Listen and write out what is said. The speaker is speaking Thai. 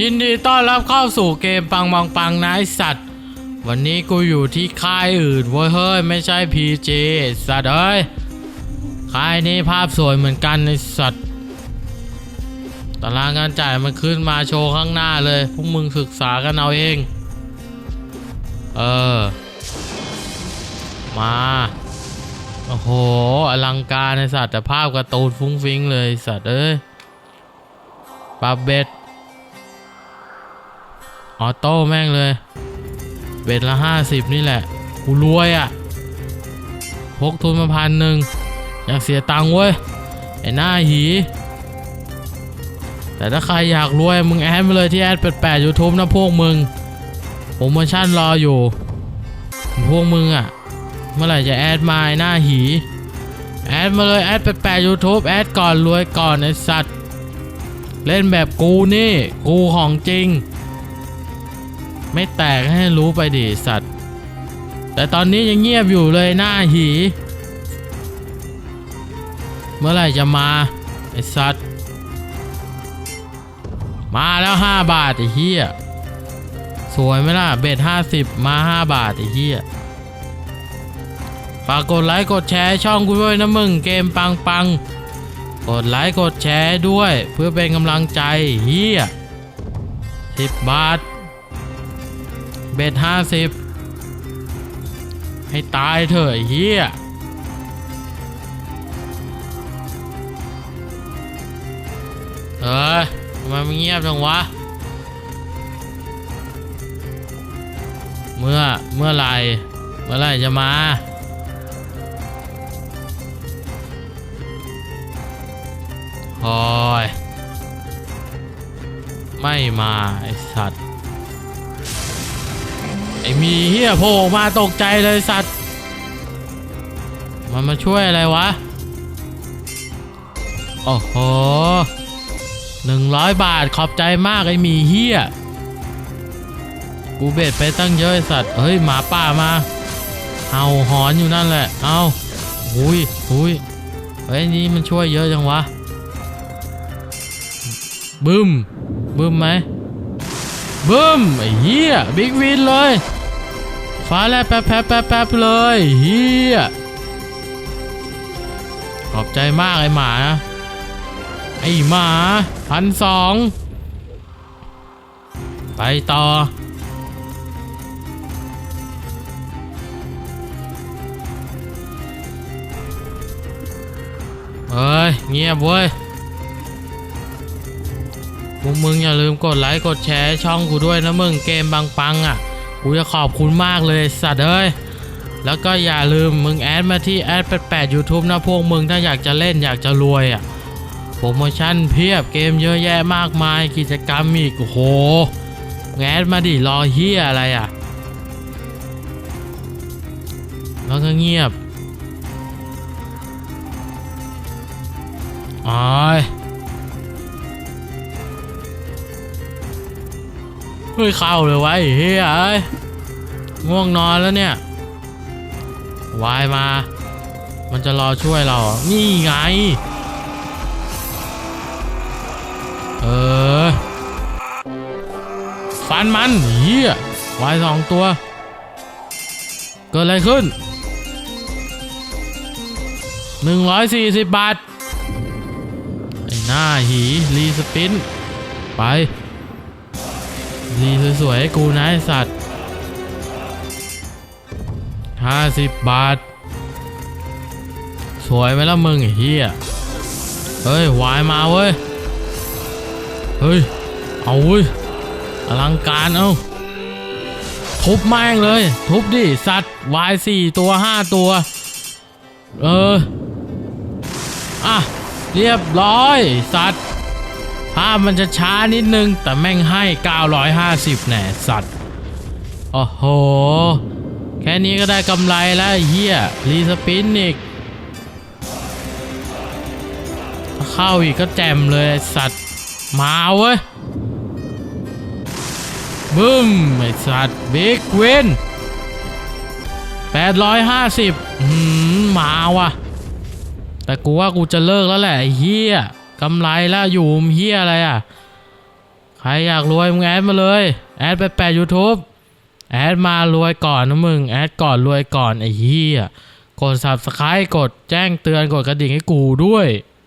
ยินดีต้อนรับเข้าสู่เกมปังปังปังนะไอสัตว์ วันนี้กูอยู่ที่ค่ายอื่นเว้ยเฮ้ยไม่ใช่พีเจสัตว์เอ้ยค่ายนี้ภาพสวยเหมือนกันไอสัตว์ตารางการจ่ายมันขึ้นมาโชว์ข้างหน้าเลย พวกมึงศึกษากันเอาเอง เออ มา โอ้โห อลังการไอสัตว์แต่ภาพการ์ตูนฟุ้งฟิ้งเลยสัตว์เอ้ยปาเบ็ด ออโต้แม่งเลยเบ็ดละห้าสิบนี่แหละ กูรวยอะ่ะพกทุนมาพันหนึ่งอยากเสียตังค์เว้ย ไอ้หน้าหี แต่ถ้าใครอยากรวย มึงแอดมาเลยที่แอดแปดยูทูบนะพวกมึงโปรโมชั่นรออยู่ พวกมึงอะ่ะ เมื่อไหร่จะแอดมาไอ้หน้าหี แอดมาเลยแอดแปดยูทูบแอดก่อนรวยก่อนไอ้สัตว์ เล่นแบบกูนี่ กูของจริง ไม่แตกให้รู้ไปดิสัตว์ แต่ตอนนี้ยังเงียบอยู่เลยหน้าหี เมื่อไหร่จะมา ไอสัตว์ มาแล้ว 5 บาทไอ้เหี้ยสวยไหมล่ะ เบ็ด50 มา 5 บาทไอ้เหี้ยฝากกดไลค์กดแชร์ช่องกูด้วยนะมึงเกมปังปังกดไลค์กดแชร์ด้วยเพื่อเป็นกำลังใจเฮีย10บาท เบ็ดห้าสิบให้ตายเถอะเฮียเออทำไมมันเงียบจังวะ เมื่อ เมื่อไรเมื่อไรจะมาโอ้ยไม่มา ไอสัตว์ ไอ้มีเฮียโผล่มาตกใจเลยสัตว์ มันมาช่วยอะไรวะ โอ้โหหนึ่งร้อยบาทขอบใจมากไอ้มีเฮียกูเบ็ดไปตั้งเยอะไอสัตว์ เฮ้ย หมาป่ามา เอาหอนอยู่นั่นแหละ เอาหุยหุยเฮ้ยนี่มันช่วยเยอะจังวะ บึ้ม บึ้มไหมบึ้มไอ้เหี้ยบิ๊กวินเลย ฟ้าแลบแป๊บแป๊บแป๊บแป๊บเลยเฮียขอบใจมากไอ้หมาไอ้หมาพันสองไปต่อเอ้ยเงียบเว้ยพวกมึงอย่าลืมกดไลค์กดแชร์ช่องกูด้วยนะมึงเกมบางปังอะ กูจะขอบคุณมากเลยสัตว์เอ้ยแล้วก็อย่าลืมมึงแอดมาที่แอด88 YouTube นะพวกมึงถ้าอยากจะเล่นอยากจะรวยอะโปรโมชั่นเพียบเกมเยอะแยะมากมายกิจกรรมอีกโอ้โหแอดมาดิรอเฮียอะไรอะแล้วก็เงียบอ๋อ ยไม่เข้าเลยวะไอ้เฮ้ยง่วงนอนแล้วเนี่ยวายมา มันจะรอช่วยเรา นี่ไง เออ ฟันมันเฮียวายสองตัว เกิดอะไรขึ้น 140 บาท ไอ้หน้าหี รีสปิน ไป สวยๆให้กูนะไอสัตว์50บาท สวยไหมล่ะมึงไอ้เฮียเฮ้ยวายมาเว้ย เฮ้ย เอาเว้ยอลังการเอาทุบแม่งเลย ทุบดิ สัตว์วายสี่ตัวห้าตัว เออ อะ เรียบร้อย สัตว์ ภาพมันจะช้านิดนึง แต่แม่งให้ 950แน่สัตว์ โอ้โห แค่นี้ก็ได้กำไรแล้วเฮียรีสปินอีก เข้าอีกก็แจมเลยสัตว์ มาเว้ยบึ้มไอสัตว์บิ๊กเวน850หืมมาว่ะ แต่กูว่ากูจะเลิกแล้วแหละเฮีย กำไรแล้วอยู่มเฮียอะไรอะ ใครอยากรวยมึงแอดมาเลย แอดไปแปะยูทูบแอดมารวยก่อนนะมึง แอดก่อนรวยก่อนไอ้เฮียกด subscribe กดแจ้งเตือนกดกระดิ่งให้กูด้วย